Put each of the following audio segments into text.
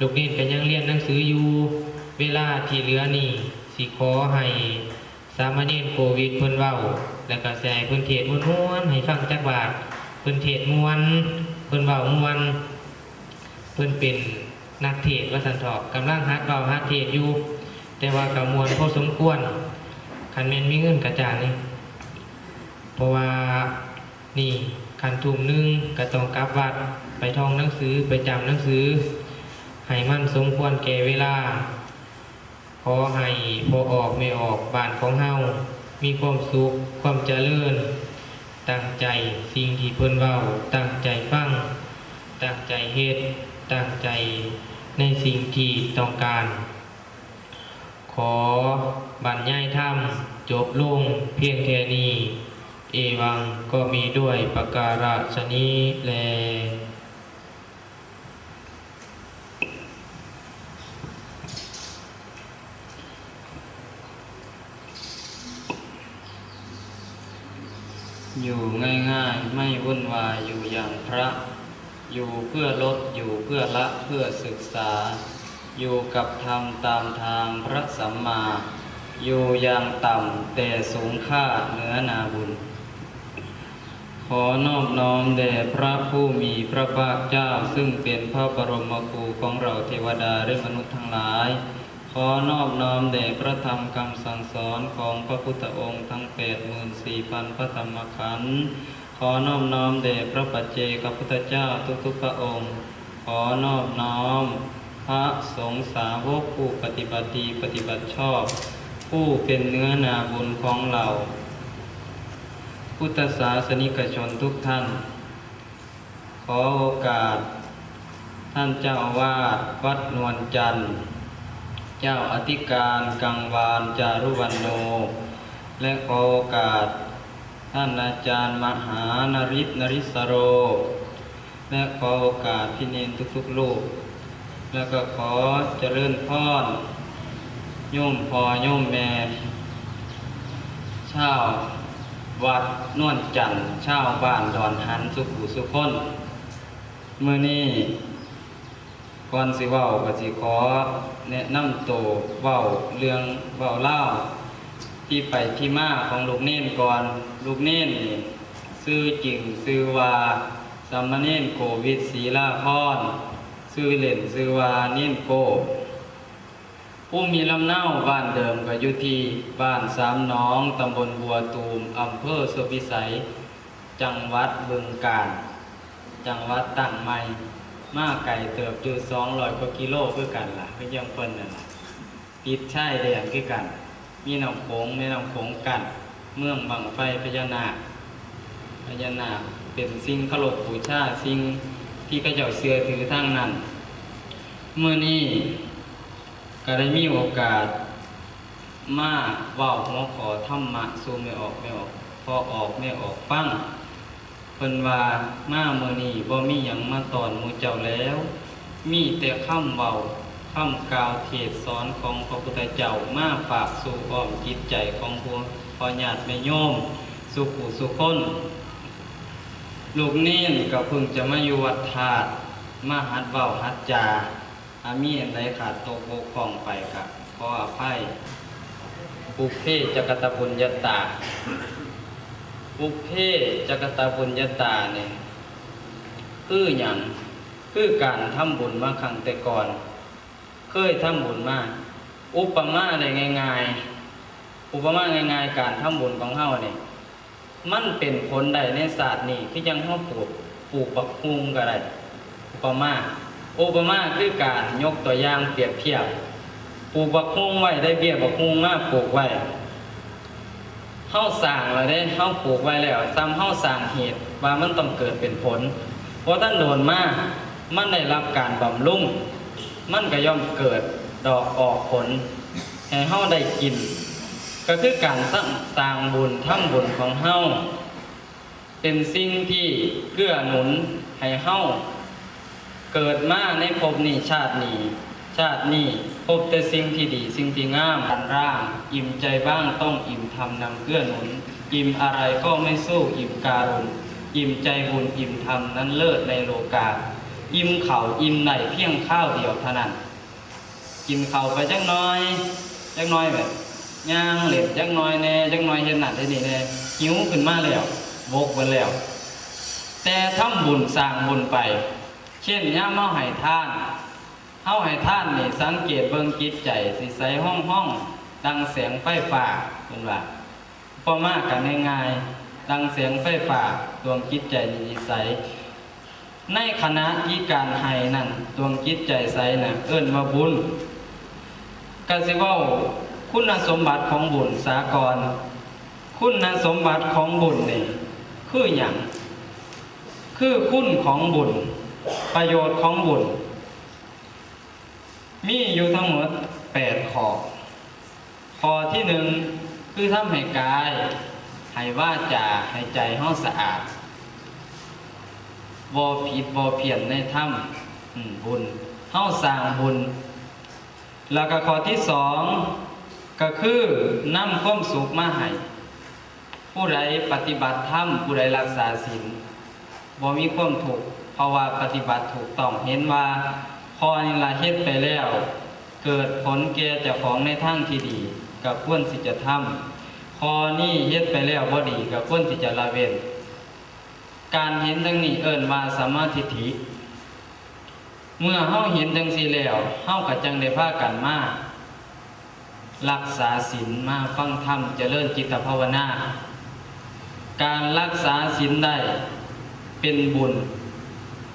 ลูกเนตรก็ยังเรียนหนังสืออยู่ เวลาที่เหลือนี่สิขอให้สามเณรโควิดเพิ่นเว้า แล้วก็แสให้เพิ่นเทศน์ม่วนๆให้ฟังจักบาทเพิ่นเทศมวน เพิ่นเว้ามวน เพิ่นเป็นนักเทศว่าสันทอกกำลังฮัดเว้าฮัดเทศอยู่ แต่ว่าก็มวนพอสมควรคันแม่นมีเงินกระจายนี่เพราะว่านี่คันทุ่มหนึงก็ต้องกลับวัดไปท่องหนังสือไปจำหนังสือ ให้มันสมควรแก่เวลา ขอให้พอออกไม่ออกบ้านของเฮามีความสุขความเจริญ ตั้งใจสิ่งที่เพิ่นเว้า ตั้งใจฟัง ตั้งใจเฮ็ด ตั้งใจในสิ่งที่ต้องการ ขอบรรยายธรรมจบลงเพียงแค่นี้ เอวังก็มีด้วยประการฉนี้แล อยู่ ง่ายไม่วุ่นวายอยู่อย่างพระ อยู่เพื่อลดอยู่เพื่อละเพื่อศึกษา อยู่กับธรรมตามทางพระสัมมา อยู่อย่างต่ำแต่สูงค่าเหนือนาบุญ ขอนอบน้อมแด่พระผู้มีพระภาคเจ้าซึ่งเป็นพระบรมครูของเราเทวดาและมนุษย์ทั้งหลาย ขอนอบน้อมแด่พระธรรมคำสั่งสอนของพระพุทธองค์ทั้งแปดหมื่นสี่พันพระธรรมขันธ์ขอนอบน้อมแด่พระปัจเจกพุทธเจ้าทุกๆพระองค์ ขอนอบน้อม พระสงฆ์สาวกผู้ปฏิบัติดีปฏิบัติชอบ ผู้เป็นเนื้อนาบุญของเรา พุทธศาสนิกชนทุกท่าน ขอโอกาส ท่านเจ้าอาวาสวัดนวลจันทร์ เจ้าอธิการกังวานจารุวันโน และขอโอกาส ท่านอาจารย์มหานริศนริสโร และขอโอกาสพี่เนนทุกๆลูก แล้วก็ขอเจริญพรโยมพอโยมแม่ชาววัดนวลจันทร์ชาวบ้านดอนหันสุขุสุคนเมื่อนี้ก่อนสิเว้าก็สิขอ แนะนำตัวเว้าเรื่องเว้าเล่าที่ไปที่มาของลูกเน่นก่อนลูกเน่นนี่ชื่อจริงชื่อว่าสามเณรโกวิดศีลาพรชื่อเล่นชื่อว่าเน่นโกผู้มีลำเนาบ้านเดิมก็อยู่ที่บ้านสามน้องตำบลบัวตูมอำเภอสุพิสัย จังหวัดบึงกาฬจังหวัดตั้งใหม่ มาไก่เติบอยู่สองร้อยกว่ากิโลคือกันล่ะคือยังเพิ่นนั่นล่ะติดชายแดนคือกัน มีน้ำโขงแม่น้ำโขงกัน เมืองบังไฟพญานาคพญานาคเป็นสิ่งเคารพบูชาสิ่งที่เขาเจ้าเชื่อถือทั้งนั้นเมื่อนี้ก็ได้มีโอกาสมาว้าหัวขอธรรมะสูไม่ออกไม่ออก พอออกไม่ออกฟัง เพิ่นว่ามาเมื่อนี้บ่มีหยังมาตอนมูเจ้าแล้ว มีแต่คำเว้าคำกาวเทศสอนของพระพุทธเจ้ามาฝากสู่อ้อมจิตใจของพวกพอญาติแม่โยม สุขุสุคนลูกเน้นก็เพิ่งจะมาอยู่วัดธาตุมาหัดเว้าหัดจาอามีอันใดขาดตกบกพร่องไปครับขออภัยปุเพจกตบุญญตา บุพเพจักตาบุญญาตาเนี่ยคืออย่างคือการทำบุญมาครั้งแต่ก่อน เคยทำบุญมาอุปมาได้ง่าย ๆ อุปมาง่าย ๆ การทำบุญของเฮาเนี่ยมันเป็นผลใดในศาสตร์นี่ที่ยังเฮาปลูกปลูกบักฮุงก็ได้อุปมาอุปมาคือการยกตัวอย่างเปรียบเทียบปลูกบักฮุงไว้ได้เบี้ยบักฮุงมาปลูกไว้ เฮาสร้างแล้วเด้เฮาปลูกไว้แล้วซ้ำเฮาสร้างเหตุว่ามันต้องเกิดเป็นผลเพราะท่านโดนมากมันได้รับการบำรุงมันก็ย่อมเกิดดอกออกผลให้เฮาได้กิน ก็คือการสร้างสร้างบุญทำบุญของเฮาเป็นสิ่งที่เกื้อหนุนให้เฮาเกิดมาในภพนี้ชาตินี้ ชาตินี้ พบแต่สิ่งที่ดีสิ่งที่งามร่าง อิ่มใจบ้างต้องอิ่มทำนำเกื้อหนุน อิ่มอะไรก็ไม่สู้อิ่มการุณอิ่มใจบุญอิ่มธรรมนั้นเลิศในโลกา อิ่มเข่าอิ่มไหนเพียงข้าวเดียวเท่านั้น กินข้าไปจักน้อยจักน้อยแบบย่างเหล็ดจักน้อยแน่จักน้อยเห็นหนักได้นี่แน่หิวขึ้นมาแล้วโบกไปแล้ว แต่ทำบุญสร้างบุญไป เช่นย่ามเฮาให้ทาน เฮาให้ท่านนี่สังเกตเบิ่งจิตใจสิใสห้องห้องดังแสงไฟฟ้าเพิ่นว่าพอมากกันง่ายๆดังเสียงไฟฟ้าดวงจิตใจนี่ใสในคณะที่การให้นั่นดวงจิตใจใสน่ะเอิ้นว่าบุญกสิว้าคุณสมบัติของบุญสากร คุณสมบัติของบุญนี่คือหยังคือคุณของบุญ ประโยชน์ของบุญ มีอยู่ทั้งหมดแปดข้อข้อที่หนึ่งคือทำให้กายให้ว่าจาให้ใจห้องสะอาดบ่ผิดบ่เพียนในถ้ำบุญเฮาสร้างบุญ แล้วก็ข้อที่สองก็คือนำความสุขมาให้ผู้ใดปฏิบัติธรรมผู้ใดรักษาศีลบ่มีความถูกเพราะว่าปฏิบัติถูกต้องเห็นว่า พอนี่ละเฮ็ดไปแล้ว เกิดผลแก่เจ้าของในทางที่ดีก็ควรสิจะทำพอนี่เฮ็ดไปแล้วบ่ดีก็ควรสิจะละเว้นการเห็นดังนี้เอิ้นว่าสมาทิฏฐิเมื่อเฮาเห็นจังซี่แล้วเฮาก็จังได้พากันมารักษาศีลมาฟังธรรมเจริญจิตภาวนา การรักษาศีลได้เป็นบุญ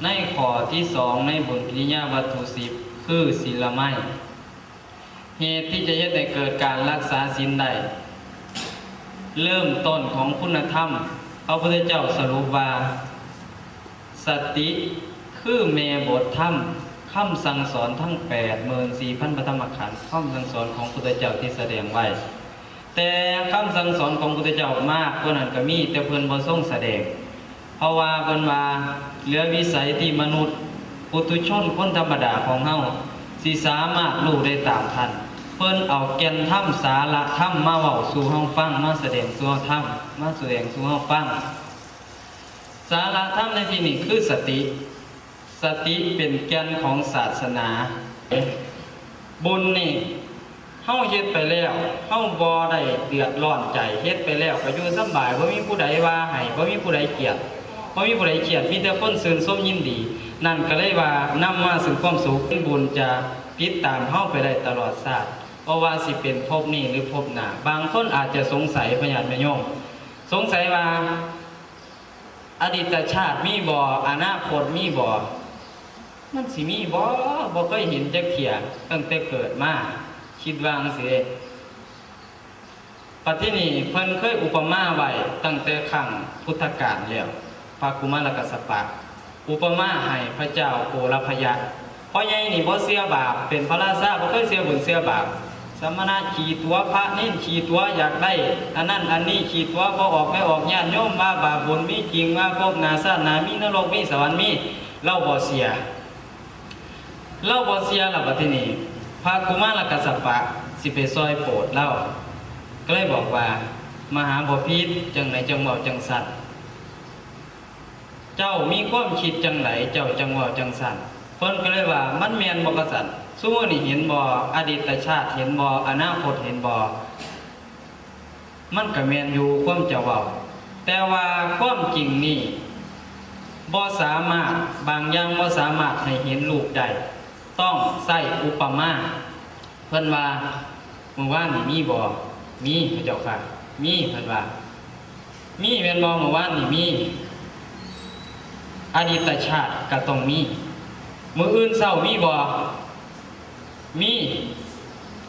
ในข้อที่สองในบุญกิริยาวัตถุสิบคือศีลไม้เหตุที่จะเฮ็ดให้เกิดการรักษาศีลได้เริ่มต้นของคุณธรรมพระพุทธเจ้าสรุปว่า สติคือเมบทธรรมคำสั่งสอนทั้ง8ปดหมื่นสี่พันปฐมขันธ์คำสั่งสอนของพุทธเจ้าที่แสดงไว้ แต่คำสั่งสอนของพุทธเจ้ามากกว่านั้นก็มีแต่เพิ่อนบ่ทรงแสดง เพราว่าเพิ่นว่าเหลือวิสัยที่มนุษย์ปุถุชนคนธรรมดาของเฮาสิสามารถรู้ได้ตามทัน เพิ่นเอาแก่นธรรมสาระธรรมาเว้าสู่เฮาฟังมาแสดงสู่เฮาธรรมมาแสดงสู่เฮาฟัง สาระธรรมในที่นี้คือสติ สติเป็นแก่นของศาสนาบุญนี่เฮาเฮ็ดไปแล้วเฮาบ่ได้เดือดร้อนใจเฮ็ดไปแล้วก็อยู่สบายบ่มีผู้ใดว่าให้บ่มีผู้ใดเกลียด บ่มีผู้ใดเกลียดมีแต่คนซื่นชมยินดี นั่นก็เลยว่านำมาซึ่งความสุขบุญจะติดตามเฮาไปได้ตลอดชาติเพราะว่าสิเป็นภพนี้หรือภพหน้าบางคนอาจจะสงสัยพญาติแม่โยมสงสัยว่าอดีตชาติมีบ่อนาคตมีบ่อมันสิมีบ่บ่เคยเห็นจักเที่ยตั้งแต่เกิดมาคิดว่าจังซี่ปัจจุบันเพิ่นเคยอุปมาไว้ตั้งแต่ครั้งพุทธกาลแล้ว ระกุมารกัสสปะ อุปมาให้พระเจ้าโกรพยะเพราะใหญ่นี่บ่เสียบาปเป็นพระราชาบ่เคยเสียบุญเสียบาปสมณะขี่ตัวพระเน้นขี่ตัวอยากได้อันนั้นอันนี้ขี่ตัวบ่ออกไม่ออกญาติโยมว่าบาปบุญมีจริงว่าพบนาซานามีนรกมีสวรรค์มีเล่าบ่เสียเล่าบ่เสียล่ะบัดทีนี้พระกุมารกัสสปะสิไปซอยโปรดเล่าก็เลยบอกว่ามหาบพิษจังไหนจังเว้าจังสัตว์ เจ้ามีความคิดจังไหนเจ้าจังว้าจังสัตว์เพิ่นก็เลยว่ามันแม่นบ่กษัตริย์ซุมื้นี้เห็นบ่อดีตชาติเห็นบ่อนาคตเห็นบ่มันก็แมนอยู่ความเจ้าเว้าแต่ว่าความจริงนี่บ่สามารถบางอย่างบ่สามารถให้เห็นรูปได้ต้องใส่อุปมาเพิ่นว่าเมื่อวานนี่มีบ่มีพระเจ้าค่ะ มีเพิ่นว่า มีแม่นบ่เมื่อวานนี่มี อดีตชาติก็ต้องมี มืออื่นเศร้ามีบ่มี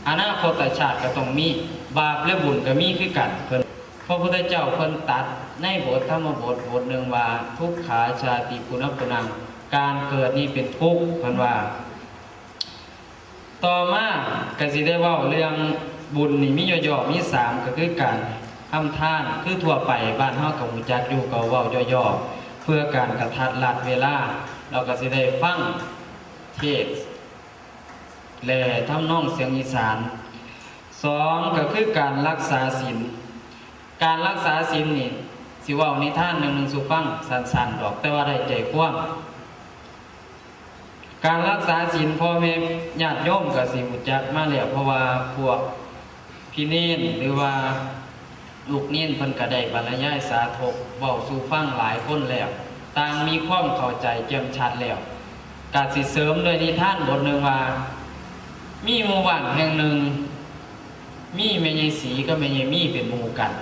อนาคตชาติก็ต้องมี บาปและบุญก็มีคือกันเพิ่นพระพุทธเจ้าเพิ่นตัดในบทธรรมบทบทหนึ่งว่าทุกขาชาติปุณปุนังการเกิดนี่เป็นทุกข์เพิ่นว่า ต่อมาก็สิได้ว้าเรื่องบุญนี่มีย่อๆมีสามก็คือการทำทานคือทั่วไปบ้านเฮากับหูจักอยู่ก็เว้าย่อๆ เพื่อการกระทัดรัดเวลา เราก็สิได้ฟังเทศน์และทำนองเสียงอีสานสองก็คือการรักษาศีลการรักษาศีลนี่สิว้านิทานหนึ่งหนึ่งสุฟังสันๆดอกแต่ว่าได้ใจกว้างการรักษาศีลพ่อแม่ญาติโยมกับสิหุจักมาแล้วเพราะว่าพวกพี่เน้นหรือว่า ลูกเน้นเพิ่นก็ได้บรรยายสาธกเบาสู่ฟังหลายคนแล้วต่างมีความเข้าใจแจ่มชัดแล้วกาสิเสริมโดวยนิทานบทหนึ่งว่า มีหมู่บ้านแห่งหนึ่ง มีแม่ยายสีก็แม่ยายมีเป็นหมู่กัน